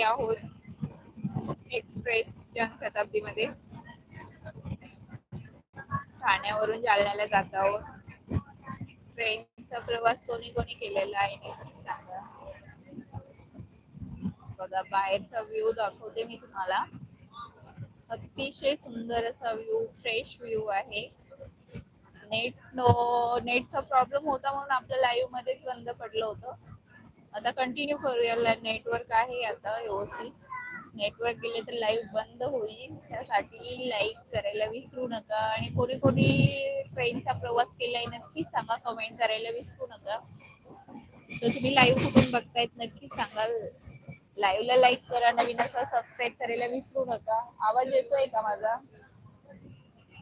मध्ये आहोत एक्सप्रेस जनशताब्दी मध्ये ठाण्यावरून जालन्याला जात आहोत. ट्रेनचा प्रवास कोणी कोणी केलेला आहे नक्कीच सांगा. बघा बाहेरचा व्ह्यू दाखवते मी तुम्हाला. अतिशय सुंदर असा व्ह्यू फ्रेश व्ह्यू आहे. नेट नेटचा प्रॉब्लेम होता म्हणून आपल्या लाईव्ह मध्येच बंद पडलं होतं. आता कंटिन्यू करूया. नेटवर्क आहे आता व्यवस्थित. नेटवर्क गेले तर लाईव्ह बंद होईल. त्यासाठी लाईक करायला विसरू नका. आणि कोणी कोणी ट्रेनचा प्रवास केलाय नक्की सांगा. कमेंट करायला विसरू नका. तर तुम्ही लाईव्ह कुठून बघतायत नक्की सांगाल. लाईव्हला लाईक करा. नवीन असा सबस्क्राईब करायला विसरू नका. आवाज येतोय का माझा?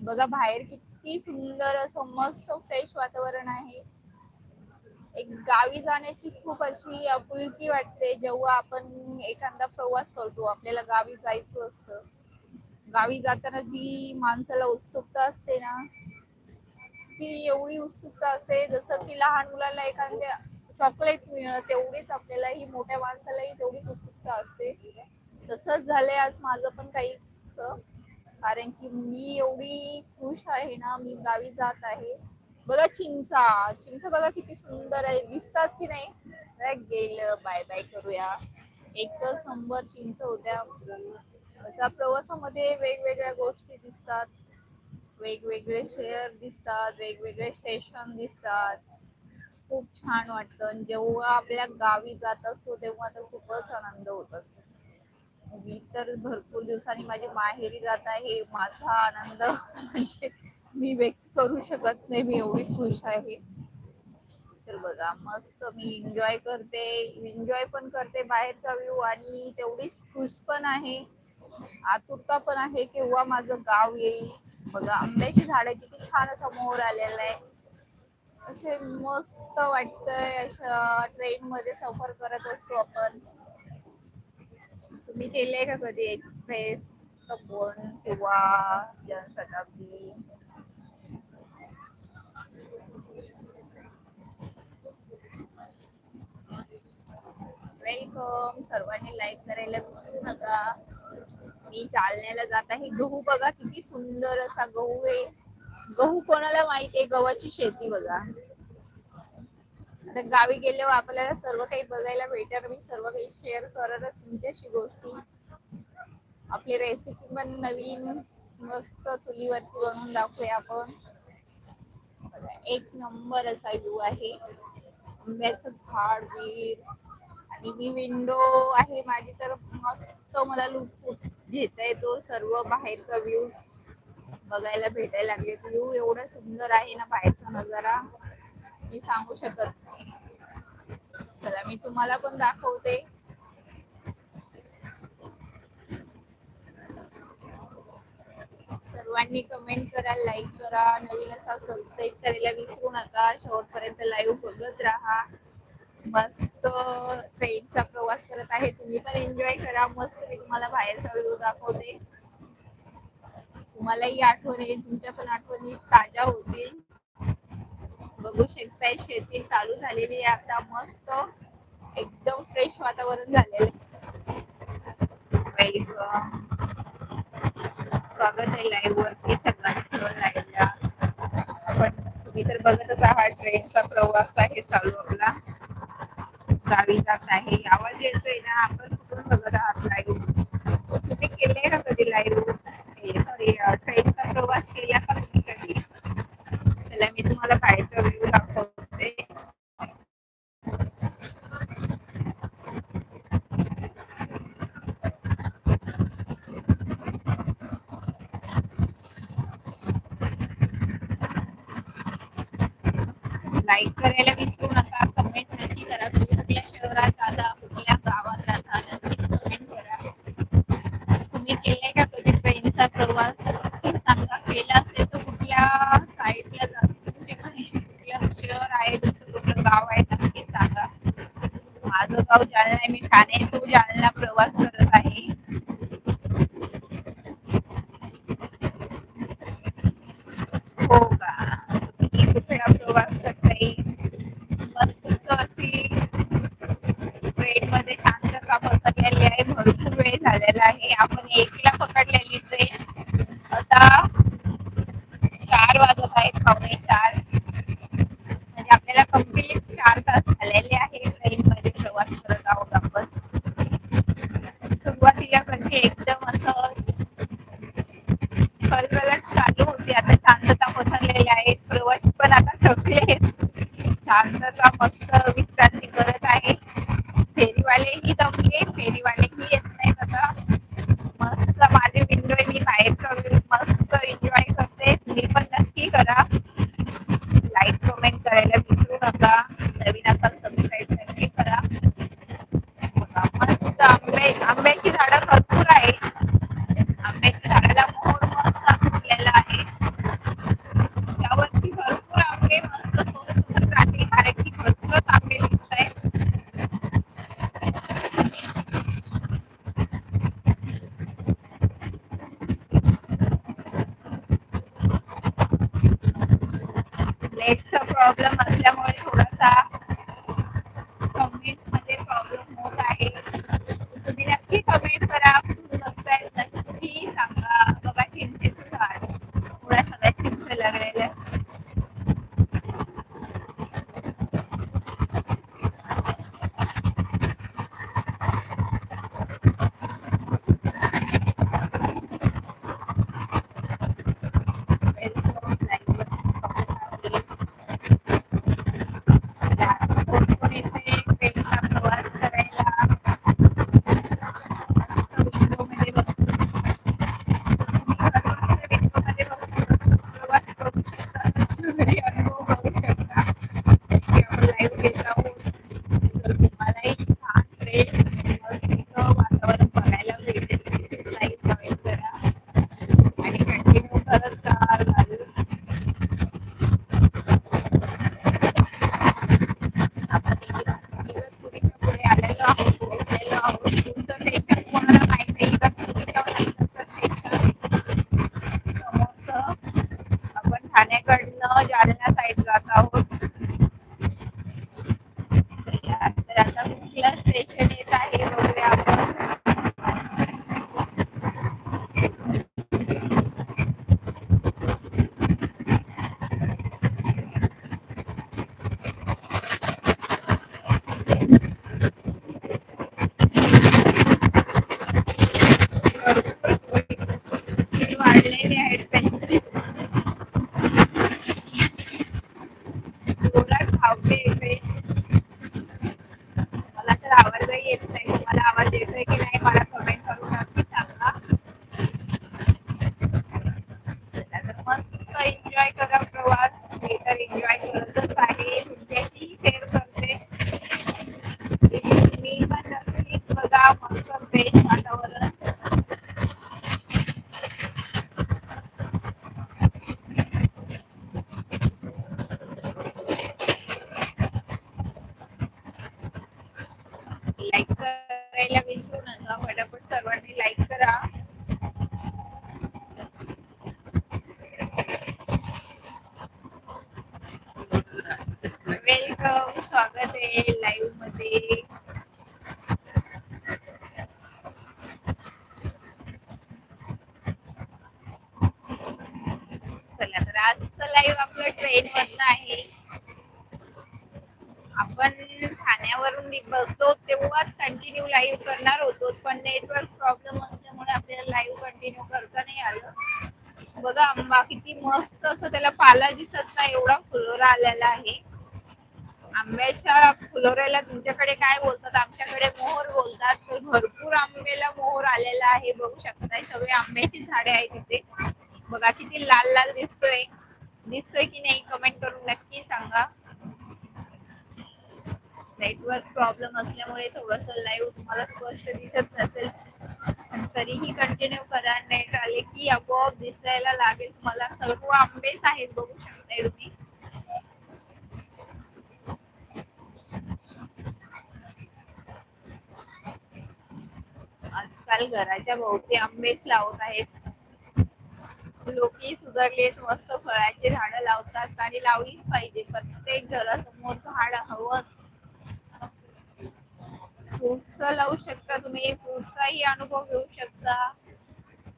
बघा बाहेर किती सुंदर असं मस्त फ्रेश वातावरण आहे. एक गावी जाण्याची खूप अशी आपुलकी वाटते. जेव्हा आपण एखादा प्रवास करतो आपल्याला गावी जायचं असतं. गावी जाताना जी माणसाला उत्सुकता असते ना ती एवढी उत्सुकता असते. जसं की लहान मुलाला एखाद्या चॉकलेट मिळणं तेवढीच आपल्याला ही मोठ्या माणसालाही तेवढीच उत्सुकता असते. तसंच झालंय आज माझं पण काही कारण की मी एवढी खुश आहे ना मी गावी जात आहे. बघा चिंचा. चिंचा बघा किती सुंदर आहे. दिसतात की नाही? गेलं. बाय बाय करूया. एक शंभर चिंच होत्या. अशा प्रवासामध्ये वेगवेगळ्या गोष्टी दिसतात. वेगवेगळे शेअर दिसतात. वेगवेगळे स्टेशन दिसतात. खूप छान वाटतं. आणि जेव्हा आपल्या गावी जात असतो तेव्हा तर खूपच आनंद होत असतो. मी तर भरपूर दिवसांनी माझी माहेरी जात आहे. माझा आनंद म्हणजे मी व्यक्त करू शकत नाही मी एवढी खुश आहे. तर बघा मस्त मी एन्जॉय करते एन्जॉय पण करते बाहेरचा व्ह्यू आणि तेवढीच खुश पण आहे. आतुरता पण आहे केव्हा माझं गाव येईल. बघा आंब्याची झाडं किती छान समोर आलेलं आहे. असे मस्त वाटतंय अशा ट्रेन मध्ये सफर करत असतो आपण. तुम्ही केलंय का कधी एक्सप्रेस तपोन किंवा जनशताब्दी वेलकम सर्वांनी लाईक करायला विसरू नका. मी चालण्याला जात आहे. गहू बघा किती सुंदर असा गहू आहे. गहू कोणाला माहीत आहे? गव्हाची शेती बघा. आता गावी गेल्यावर आपल्याला सर्व काही बघायला भेटणार. मी सर्व काही शेअर करणार तुमच्याशी गोष्टी. आपली रेसिपी पण नवीन मस्त चुलीवरती बनवून दाखवूया आपण. बघा एक नंबर असा व्ह्यू आहे. आंब्याचं झाड वीर. आणि मी विंडो आहे माझी तर मस्त मला लुक घेता येतो. सर्व बाहेरचा व्ह्यू बघायला भेटायला लागले. व्ह्यू एवढा सुंदर आहे ना बाहेरचा नजारा. मी सांगू शकत नाही. चला मी तुम्हाला पण दाखवते. सर्वांनी कमेंट करा लाईक करा. नवीन असा सबस्क्राईब करायला विसरू नका. शेवटपर्यंत लाईव्ह बघत राहा. मस्त. ट्रेनचा प्रवास करत आहे. तुम्ही पण एन्जॉय करा. मस्त मी तुम्हाला बाहेरचा व्ह्यू दाखवते. तुम्हालाही आठवण येईल. तुमच्या पण आठवणी ताज्या होतील. बघू शकताय. शेती चालू झालेली आहे आता. मस्त. एकदम फ्रेश वातावरण झालेलं आहे. स्वागत आहे लाईव्ह वरती. सगळ्यांचं लाईव्हला पण तुम्ही तर बघतच आहात ट्रेनचा प्रवास आहे चालू आपला. गावी जात आहे. आवाज येतोय ना? आपण कुठून बघत आहात? आहे तुमचं कुठलं गाव आहे नक्की सांगा. माझं गाव जालना आहे मी ठाणे तू जालना प्रवास करत आहे. Lady le agregué वरून बसलो तेव्हाच कंटिन्यू लाईव्ह करणार होतो. पण नेटवर्क प्रॉब्लेम असल्यामुळे आपल्याला लाईव्ह कंटिन्यू करता नाही आलं. बघा आंबा किती मस्त असं त्याला पाला दिसत नाही एवढा फुलोरा आलेला आहे. आंब्याच्या फुलोऱ्याला तुमच्याकडे काय बोलतात? आमच्याकडे मोहर बोलतात. तर भरपूर आंब्याला मोहर आलेला आहे. बघू शकताय सगळे आंब्याची झाडे आहेत तिथे बघा किती लाल लाल दिसतोय. दिसतोय की नाही? कमेंट करून नक्की सांगा. नेटवर्क प्रॉब्लेम असल्यामुळे थोडस लाईव्ह तुम्हाला स्पष्ट दिसत नसेल. तरीही कंटिन्यू करा. नेट आले की आपोआप दिसायला लागेल. तुम्हाला सर्व आंबेच आहेत बघू शकताय तुम्ही. आजकाल घराच्या भोवती आंबेच लावत आहेत. लोकही सुधारलेत. मस्त फळाची झाडं लावतात आणि लावलीच पाहिजे. प्रत्येक घरासमोर झाड हवंच. फ्रूटचा लावू शकता तुम्ही. फ्रूटचाही अनुभव घेऊ शकता.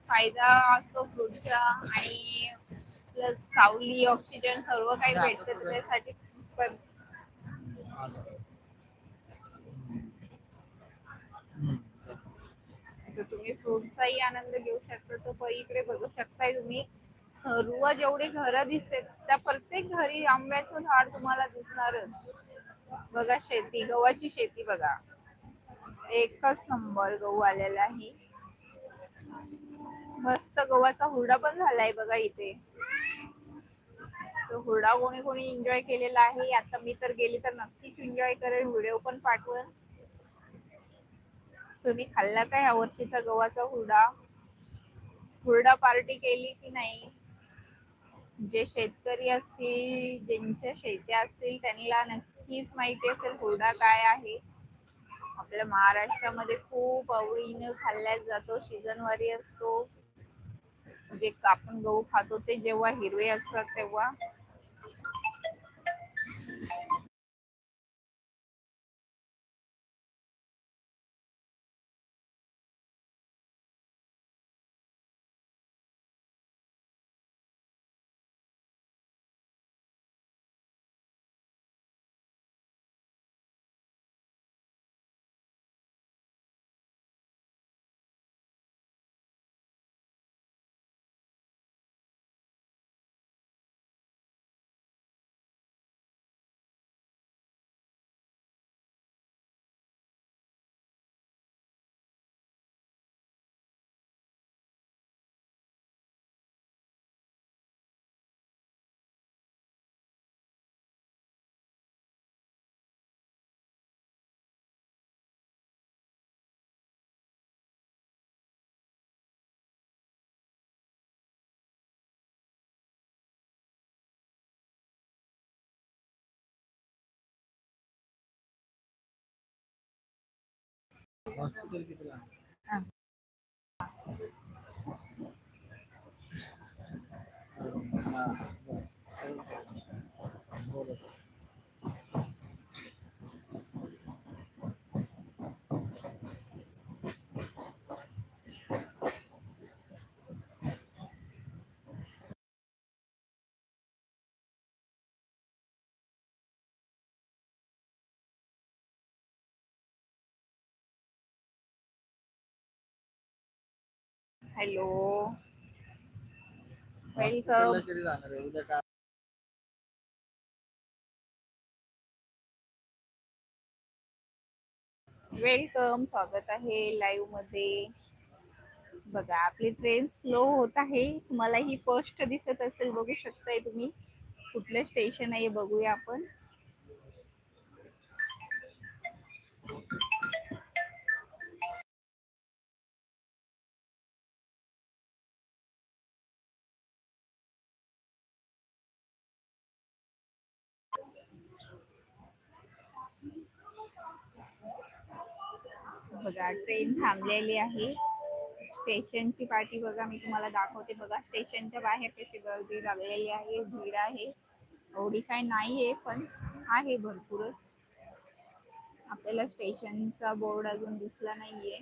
फायदा असतो फ्रूटचा आणि प्लस सावली ऑक्सिजन सर्व काही भेटतं त्यासाठी पण. तर तुम्ही फ्रूटचाही आनंद घेऊ शकता. तो प- इकडे बघू शकताय तुम्ही. सर्व जेवढे घर दिसते त्या प्रत्येक घरी आंब्याचं झाड तुम्हाला दिसणारच. बघा शेती गव्हाची शेती बघा. एकच नंबर गहू आलेला आहे. मस्त गव्हाचा हुरडा पण झालाय बघा इथे. तो हुरडा कोणी कोणी एन्जॉय केलेला आहे. आता मी तर गेली तर नक्कीच एन्जॉय करेल. व्हिडिओ पण पाठवेल तुम्ही खाल्ला का ह्या वर्षीचा गव्हाचा हुरडा? हुरडा पार्टी केली की नाही? जे शेतकरी असतील ज्यांच्या शेत्या असतील त्यांना नक्कीच माहिती असेल हुरडा काय आहे. आपल्या महाराष्ट्रामध्ये खूप आवडीनं खाल्ला जातो सीझन वारी असतो. जे आपण गहू खातो ते जेव्हा हिरवे असतात तेव्हा. Masa jadi. हॅलो. वेलकम उद्या काय? वेलकम स्वागत आहे लाईव्हमध्ये. बघा आपली ट्रेन स्लो होत आहे. तुम्हाला ही पोस्ट दिसत असेल बघू शकताय तुम्ही. कुठलं स्टेशन आहे बघूया आपण. बघा ट्रेन थांबलेली आहे. स्टेशनची पाठी बघा मी तुम्हाला दाखवते बघा. स्टेशनच्या बाहेर कशी गर्दी लागलेली आहे भीड आहे. एवढी काय नाहीये पण आहे भरपूरच. आपल्याला स्टेशनचा बोर्ड अजून दिसला नाहीये.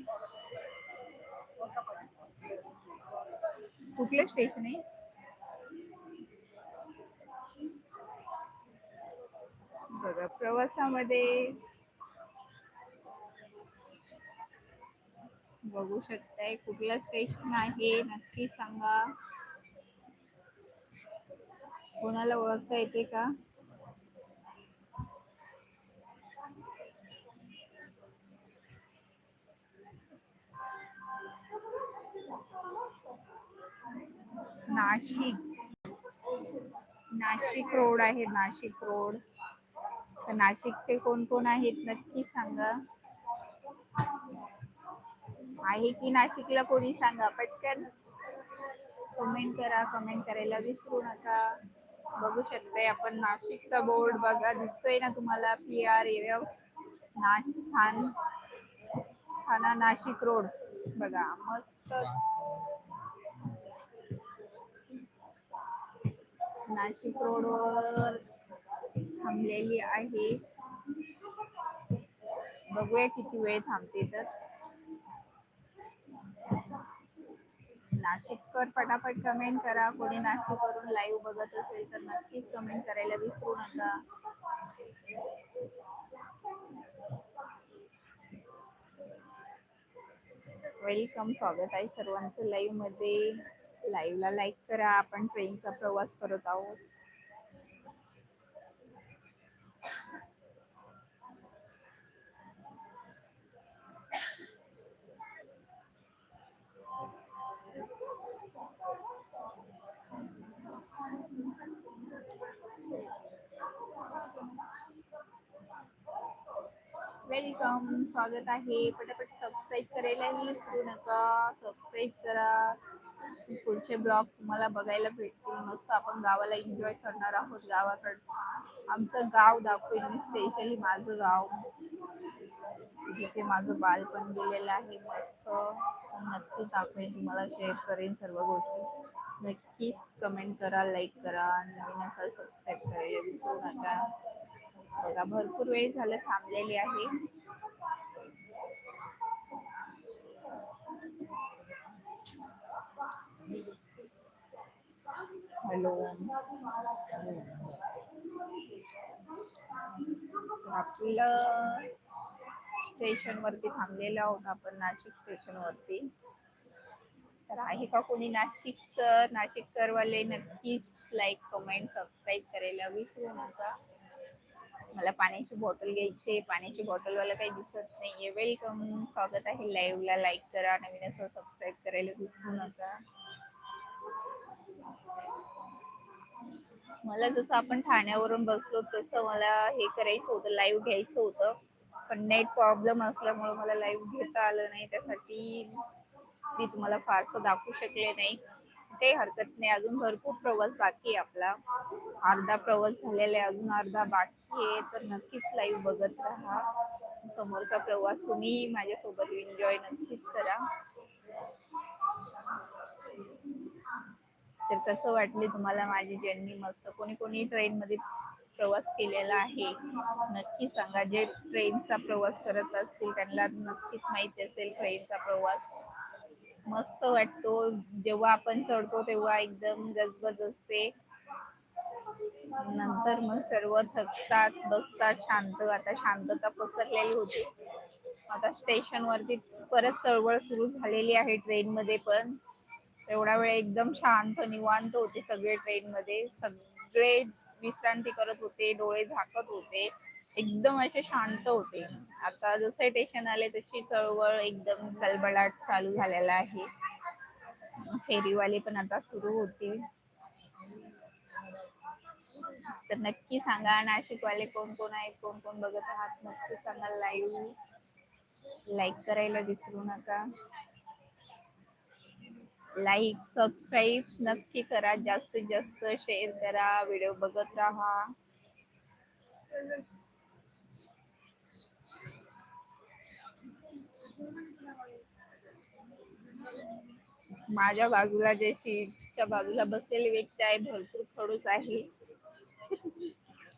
कुठलं स्टेशन आहे? बघा प्रवासामध्ये बघू शकताय. कुठलं स्टेशन आहे नक्की सांगा. कोणाला ओळखता येते का? नाशिक. नाशिक रोड आहे नाशिक रोड. तर नाशिकचे कोण कोण आहेत नक्की सांगा. आहे की नाशिकला कोणी सांगा? पटकन कमेंट करा कमेंट करायला विसरू नका. बघू शकते आपण नाशिकचा बोर्ड बघा. दिसतोय ना तुम्हाला पी आर एफ नाशिक खान खाना नाशिक रोड. बघा मस्तच. नाशिक रोडवर थांबलेली आहे. बघूया किती वेळ थांबते तर. नाशिककर पटापट कमेंट करा. कोणी नाशिकवरून लाईव्ह बघत असेल तर नक्कीच कमेंट करायला विसरू नका. वेलकम स्वागत आहे सर्वांचं. लाईव्हमध्ये लाईव्हला लाईक करा. आपण ट्रेनचा प्रवास करत आहोत. वेलकम स्वागत आहे. पटापट सबस्क्राईब करायलाही विसरू नका. सबस्क्राईब करा. पुढचे ब्लॉग तुम्हाला बघायला भेटतील. मस्त आपण गावाला एन्जॉय करणार आहोत गावाकडं. आमचं गाव दाखवेल मी स्पेशली माझं गाव. जिथे माझं बालपण गेलेलं आहे. मस्त. नक्की दाखवेन तुम्हाला शेअर करेन सर्व गोष्टी. नक्कीच कमेंट करा लाईक करा. नवीन असाल सबस्क्राईब करायला विसरू नका. बघा भरपूर वेळ झालं थांबलेली आहे. हॅलो. आपलं स्टेशन वरती थांबलेलं आहोत आपण नाशिक स्टेशन वरती तर आहे का कोणी नाशिकचं नाशिककरवाले नक्कीच लाईक कमेंट सबस्क्राईब करायला विसरू नका. मला पाण्याची बॉटल घ्यायची आहे. पाण्याची बॉटलवाला काही दिसत नाहीये. वेलकम स्वागत आहे लाईव्हला लाईक करा. नवीन असं सबस्क्राईब करायला विसरू नका. मला जसं आपण ठाण्यावरून बसलो तसं मला हे करायचं होतं. लाईव्ह घ्यायचं होतं. पण नेट प्रॉब्लेम असल्यामुळे मला लाईव्ह घेता आलं नाही. त्यासाठी मी तुम्हाला फारसं दाखवू शकले नाही. काही हरकत नाही. अजून भरपूर प्रवास बाकी आहे आपला. अर्धा प्रवास झालेला आहे. अजून अर्धा बाकी आहे. तर नक्कीच लाईव्ह बघत राहा. समोरचा प्रवास तुम्ही माझ्यासोबत एन्जॉय नक्कीच करा. तर कसं वाटले तुम्हाला माझी जर्नी मस्त. कोणी कोणी ट्रेन मध्ये प्रवास केलेला आहे? नक्की सांगा. जे ट्रेनचा प्रवास करत असतील त्यांना नक्कीच माहिती असेल ट्रेनचा प्रवास. मस्त वाटतो. जेव्हा आपण चढतो तेव्हा एकदम गजबज असते. नंतर मग सर्व थकतात बसतात शांत. आता शांतता पसरलेली होती. आता स्टेशन वरती परत चळवळ सुरू झालेली आहे ट्रेन मध्ये पण. एवढा वेळ एकदम शांत निवांत होते सगळे ट्रेन मध्ये सगळे विश्रांती करत होते डोळे झाकत होते. एकदम असे शांत होते. आता जसे टेशन आले तशी चळवळ एकदम कलबलाट चालू झालेला आहे. फेरीवाले पण आता सुरू होतील तर नक्की सांगा नाशिकवाले कोण कोण आहेत कोण कोण बघत आहात? नक्की सांगा लाईव्ह लाईक करायला विसरू नका. लाईक सबस्क्राईब नक्की करा. जास्तीत जास्त शेअर करा. व्हिडिओ बघत राहा. माझ्या बाजूला जे सीटच्या बाजूला बसलेली व्यक्ती आहे भरपूर खडूस आहे.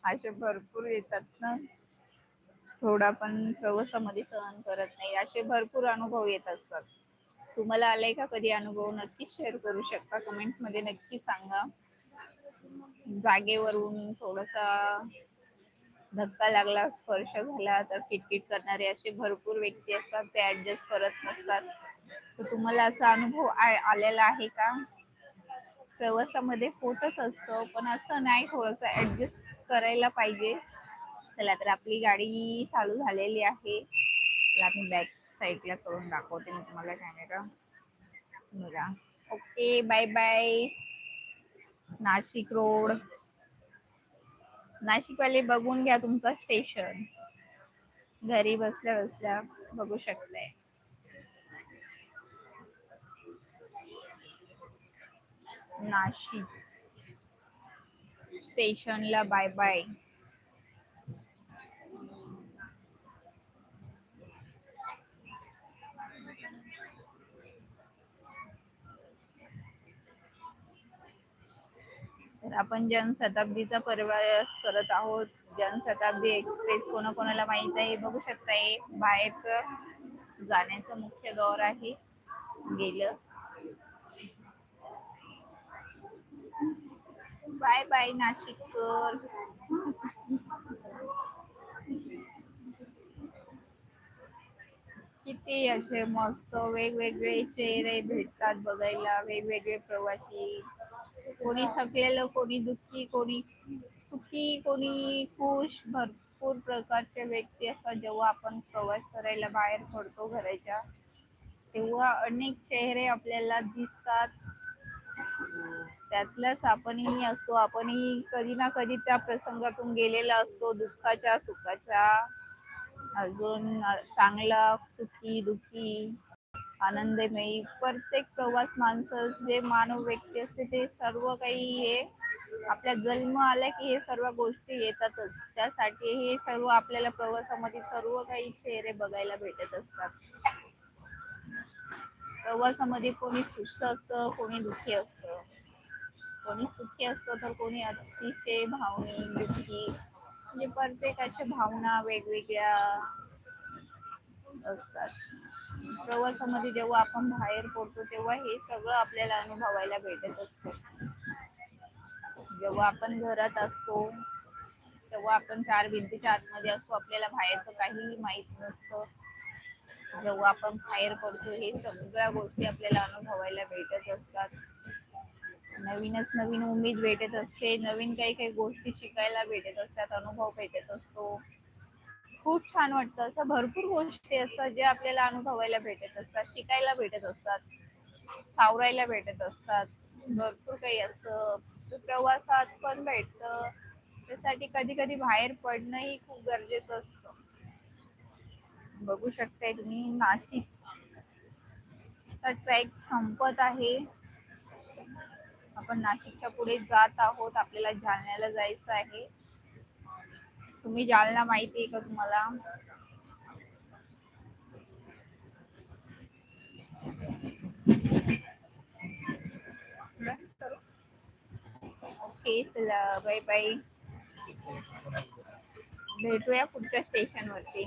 असे भरपूर येतात ना. थोडा पण प्रवासामध्ये सहन करत नाही. असे भरपूर अनुभव येत असतात. तुम्हाला आलाय का कधी अनुभव? नक्की शेअर करू शकता. कमेंटमध्ये नक्की सांगा. जागेवरून थोडासा धक्का लागला स्पर्श झाला तर किटकिट करणारे असे भरपूर व्यक्ती असतात ते ऍडजस्ट करत नसतात. तर तुम्हाला असा अनुभव आलेला आहे का? प्रवासामध्ये होतच असतं पण असं नाही थोडंसं ऍडजस्ट करायला पाहिजे. चला तर आपली गाडी चालू झालेली आहे. त्याला मी बॅक साईडला करून दाखवते मी तुम्हाला कॅमेरा बघा. Okay bye bye Nashik road नाशिकवाले बघून घ्या तुमचं स्टेशन घरी बसल्या बसल्या बघू शकताय. नाशिक. स्टेशनला बाय बाय तर आपण जनशताब्दीचा प्रवास करत आहोत. जनशताब्दी एक्सप्रेस कोणाकोणाला माहीत आहे? बघू शकताय बाहेरचं जाण्याचं मुख्य दौर आहे. गेलं. बाय बाय नाशिककर. किती असे मस्त वेगवेगळे चेहरे भेटतात बघायला. वेगवेगळे प्रवासी कोणी थकलेलं कोणी दुःखी कोणी सुखी कोणी खुश भरपूर प्रकारचे व्यक्ती असतात जेव्हा आपण प्रवास करायला बाहेर पडतो घराच्या. तेव्हा अनेक चेहरे आपल्याला दिसतात. त्यातलाच आपणही असतो. आपणही कधी ना कधी त्या प्रसंगातून गेलेला असतो. दुःखाच्या सुखाच्या. अजून चांगला सुखी दुखी. आनंदमयी प्रत्येक प्रवास माणसं जे मानव व्यक्ती असते ते सर्व काही हे आपल्या जन्म आला की हे सर्व गोष्टी येतातच. त्यासाठी हे सर्व आपल्याला प्रवासामध्ये सर्व काही चेहरे बघायला भेटत असतात. प्रवासामध्ये कोणी खुश असतं कोणी दुःखी असतं. कोणी सुखी असतं तर कोणी अतिशय भावनिक दुःखी. म्हणजे प्रत्येकाच्या भावना वेगवेगळ्या असतात. प्रवासामध्ये जेव्हा आपण बाहेर पडतो तेव्हा हे सगळं आपल्याला अनुभवायला भेटत असतं. जेव्हा आपण घरात असतो तेव्हा आपण चार भिंतीच्या आतमध्ये असतो आपल्याला बाहेरचं काहीही माहीत नसतं. जेव्हा आपण बाहेर पडतो हे सगळ्या गोष्टी आपल्याला अनुभवायला भेटत असतात. नवीनच नवीन उमेद भेटत असते नवीन काही काही गोष्टी शिकायला भेटत असतात अनुभव भेटत असतो. खूप छान वाटतं. असं भरपूर गोष्टी असतात जे आपल्याला अनुभवायला भेटत असतात शिकायला भेटत असतात सावरायला भेटत असतात. भरपूर काही असतं. प्रवासात पण भेटतं. त्यासाठी कधी कधी बाहेर पडणंही खूप गरजेचं असतं. बघू शकताय तुम्ही नाशिक ट्रॅक संपत आहे. आपण नाशिकच्या पुढे जात आहोत. आपल्याला जालन्याला जायचं आहे. तुम्ही जालना माहिती आहे का तुम्हाला? ओके चला बाय बाय भेटूया पुढच्या स्टेशनवरती